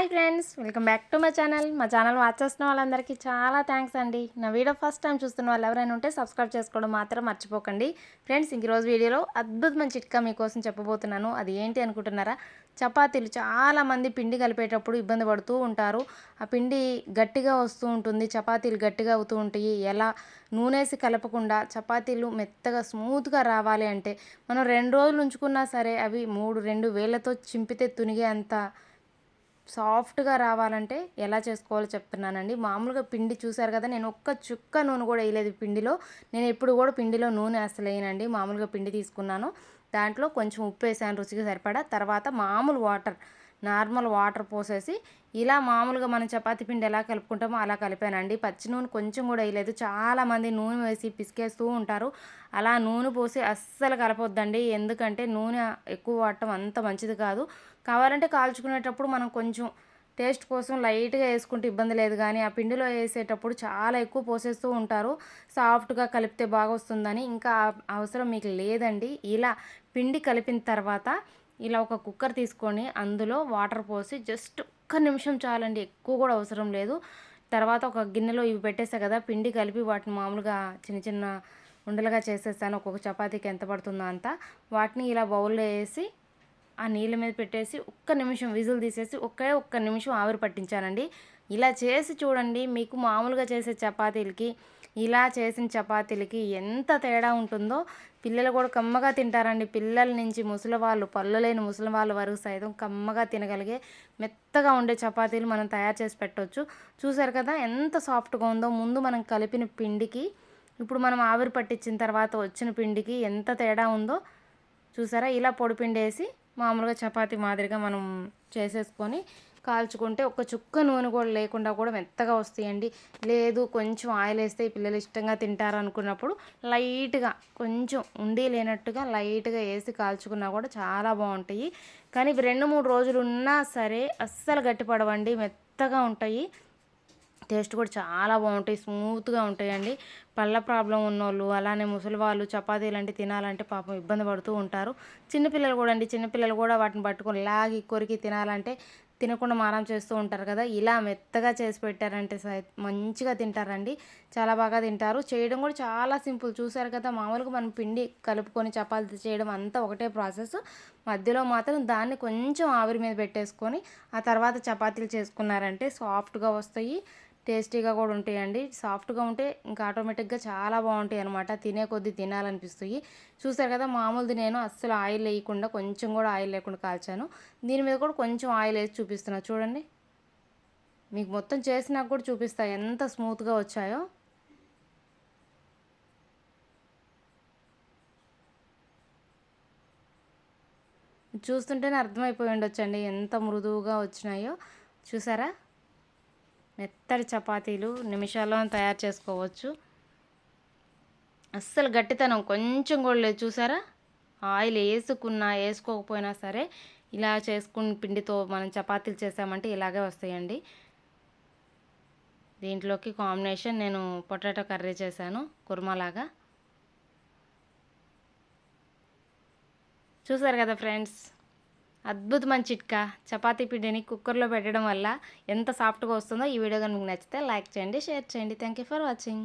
Hi friends welcome back to my channel. మా channel watch చేస్తున్న వాళ్ళందరికీ చాలా థ్యాంక్స్ అండి. నా వీడియో ఫస్ట్ టైం చూస్తున్న వాళ్ళు ఎవరైనా ఉంటే సబ్స్క్రైబ్ చేసుకోవడం మాత్రం మర్చిపోకండి. ఫ్రెండ్స్ ఇంక రోజు వీడియోలో అద్భుతమైన చిట్కా మీకోసం చెప్పబోతున్నాను. అది ఏంటి అనుకుంటున్నారా? చపాతీలు చాలామంది పిండి కలిపేటప్పుడు ఇబ్బంది పడుతూ ఉంటారు. ఆ పిండి గట్టిగా వస్తూ ఉంటుంది చపాతీలు గట్టిగా అవుతూ ఉంటాయి. ఎలా? నూనెసి కలపకుండా చపాతీలు మెత్తగా స్మూత్గా రావాలి అంటే మనం రెండు రోజులు ఉంచుకున్నా సరే అవి మూడు రెండు వేలతో చింపితే తునిగే అంత సాఫ్ట్గా రావాలంటే ఎలా చేసుకోవాలో చెప్తున్నానండి. మామూలుగా పిండి చూసారు కదా నేను ఒక్క చుక్క నూనె కూడా వేయలేదు పిండిలో. నేను ఎప్పుడు కూడా పిండిలో నూనె అసలు వేయనండి. మామూలుగా పిండి తీసుకున్నాను. దాంట్లో కొంచెం ఉప్పు వేసాను రుచికి సరిపడా. తర్వాత మామూలు వాటర్ నార్మల్ వాటర్ పోసేసి ఇలా మామూలుగా మనం చపాతీ పిండి ఎలా కలుపుకుంటామో అలా కలిపానండి. పచ్చి నూనె కొంచెం కూడా వేయలేదు. చాలామంది నూనె వేసి పిసికేస్తూ ఉంటారు. అలా నూనె పోసి అస్సలు కలపొద్దండి. ఎందుకంటే నూనె ఎక్కువ వాడటం అంత మంచిది కాదు. కావాలంటే కాల్చుకునేటప్పుడు మనం కొంచెం టేస్ట్ కోసం లైట్గా వేసుకుంటే ఇబ్బంది లేదు. కానీ ఆ పిండిలో వేసేటప్పుడు చాలా ఎక్కువ పోసేస్తూ ఉంటారు. సాఫ్ట్గా కలిపితే బాగా వస్తుందని ఇంకా అవసరం మీకు లేదండి. ఇలా పిండి కలిపిన తర్వాత ఇలా ఒక కుక్కర్ తీసుకొని అందులో వాటర్ పోసి జస్ట్ ఒక్క నిమిషం చాలండి ఎక్కువ కూడా అవసరం లేదు. తర్వాత ఒక గిన్నెలో ఇవి పెట్టేసా కదా పిండి కలిపి వాటిని మామూలుగా చిన్న చిన్న ఉండలుగా చేసేసాను ఒక్కొక్క చపాతీకి ఎంత పడుతుందో అంత. వాటిని ఇలా బౌల్లో వేసి ఆ నీళ్ళ మీద పెట్టేసి ఒక్క నిమిషం విజులు తీసేసి ఒకే ఒక్క నిమిషం ఆవిరి పట్టించానండి. ఇలా చేసి చూడండి మీకు మామూలుగా చేసే చపాతీలకి ఇలా చేసిన చపాతీలకి ఎంత తేడా ఉంటుందో. పిల్లలు కూడా కమ్మగా తింటారండి. పిల్లల నుంచి ముసలి వాళ్ళు పళ్ళు లేని ముసలి వాళ్ళ వరకు సైతం కమ్మగా తినగలిగే మెత్తగా ఉండే చపాతీలు మనం తయారు చేసి పెట్టవచ్చు చూసారు కదా ఎంత సాఫ్ట్గా ఉందో. ముందు మనం కలిపిన పిండికి ఇప్పుడు మనం ఆవిరి పట్టించిన తర్వాత వచ్చిన పిండికి ఎంత తేడా ఉందో. చూసారా ఇలా పొడి పిండి వేసి మామూలుగా చపాతీ మాదిరిగా మనం చేసేసుకొని కాల్చుకుంటే ఒక చుక్క నూనె కూడా లేకుండా కూడా మెత్తగా వస్తాయండి. లేదు కొంచెం ఆయిల్ వేస్తే పిల్లలు ఇష్టంగా తింటారు అనుకున్నప్పుడు లైట్గా కొంచెం ఉండి లేనట్టుగా లైట్గా వేసి కాల్చుకున్నా కూడా చాలా బాగుంటాయి. కానీ ఇవి రెండు మూడు రోజులు ఉన్నా సరే అస్సలు గట్టిపడవండి మెత్తగా ఉంటాయి. టేస్ట్ కూడా చాలా బాగుంటాయి స్మూత్గా ఉంటాయండి. పళ్ళ ప్రాబ్లం ఉన్నోళ్ళు అలానే ముసలి వాళ్ళు చపాతీలు అంటే తినాలంటే పాపం ఇబ్బంది పడుతూ ఉంటారు. చిన్నపిల్లలు కూడా అండి చిన్నపిల్లలు కూడా వాటిని పట్టుకొని లాగి కొరికి తినాలంటే తినకుండా మారం చేస్తూ ఉంటారు కదా ఇలా మెత్తగా చేసి పెట్టారంటే మంచిగా తింటారండి. చాలా బాగా తింటారు. చేయడం కూడా చాలా సింపుల్. చూసారు కదా మామూలుగా మనం పిండి కలుపుకొని చపాతీ చేయడం అంతా ఒకటే ప్రాసెస్. మధ్యలో మాత్రం దాన్ని కొంచెం ఆవిరి మీద పెట్టేసుకొని ఆ తర్వాత చపాతీలు చేసుకున్నారంటే సాఫ్ట్గా వస్తాయి. టేస్టీగా కూడా ఉంటాయండి. సాఫ్ట్గా ఉంటే ఇంకా ఆటోమేటిక్గా చాలా బాగుంటాయి అనమాట తినే కొద్దీ తినాలనిపిస్తాయి. చూసారు కదా మామూలుది నేను అస్సలు ఆయిల్ వేయకుండా కొంచెం కూడా ఆయిల్ లేకుండా కాల్చాను. దీని మీద కూడా కొంచెం ఆయిల్ వేసి చూపిస్తున్నా. చూడండి. మీకు మొత్తం చేసినాక కూడా చూపిస్తా. ఎంత స్మూత్గా వచ్చాయో. చూస్తుంటేనే అర్థమైపోయి ఉండొచ్చండి ఎంత మృదువుగా వచ్చినాయో. చూసారా? మెత్తడి చపాతీలు నిమిషాల్లో తయారు చేసుకోవచ్చు. అస్సలు గట్టితనం కొంచెం కూడా లేదు చూసారా? ఆయిల్ వేసుకున్నా వేసుకోకపోయినా సరే ఇలా చేసుకుని పిండితో మనం చపాతీలు చేసామంటే ఇలాగే వస్తాయండి. దీంట్లోకి కాంబినేషన్ నేను పొటాటో కర్రీ చేశాను కుర్మాలాగా. చూసారు కదా ఫ్రెండ్స్? అద్భుతమైన చిట్కా. చపాతీ పిండిని కుక్కర్లో పెట్టడం వల్ల ఎంత సాఫ్ట్గా వస్తుందో ఈ వీడియో కనుక మీకు నచ్చితే లైక్ చేయండి షేర్ చేయండి. Thank you for watching.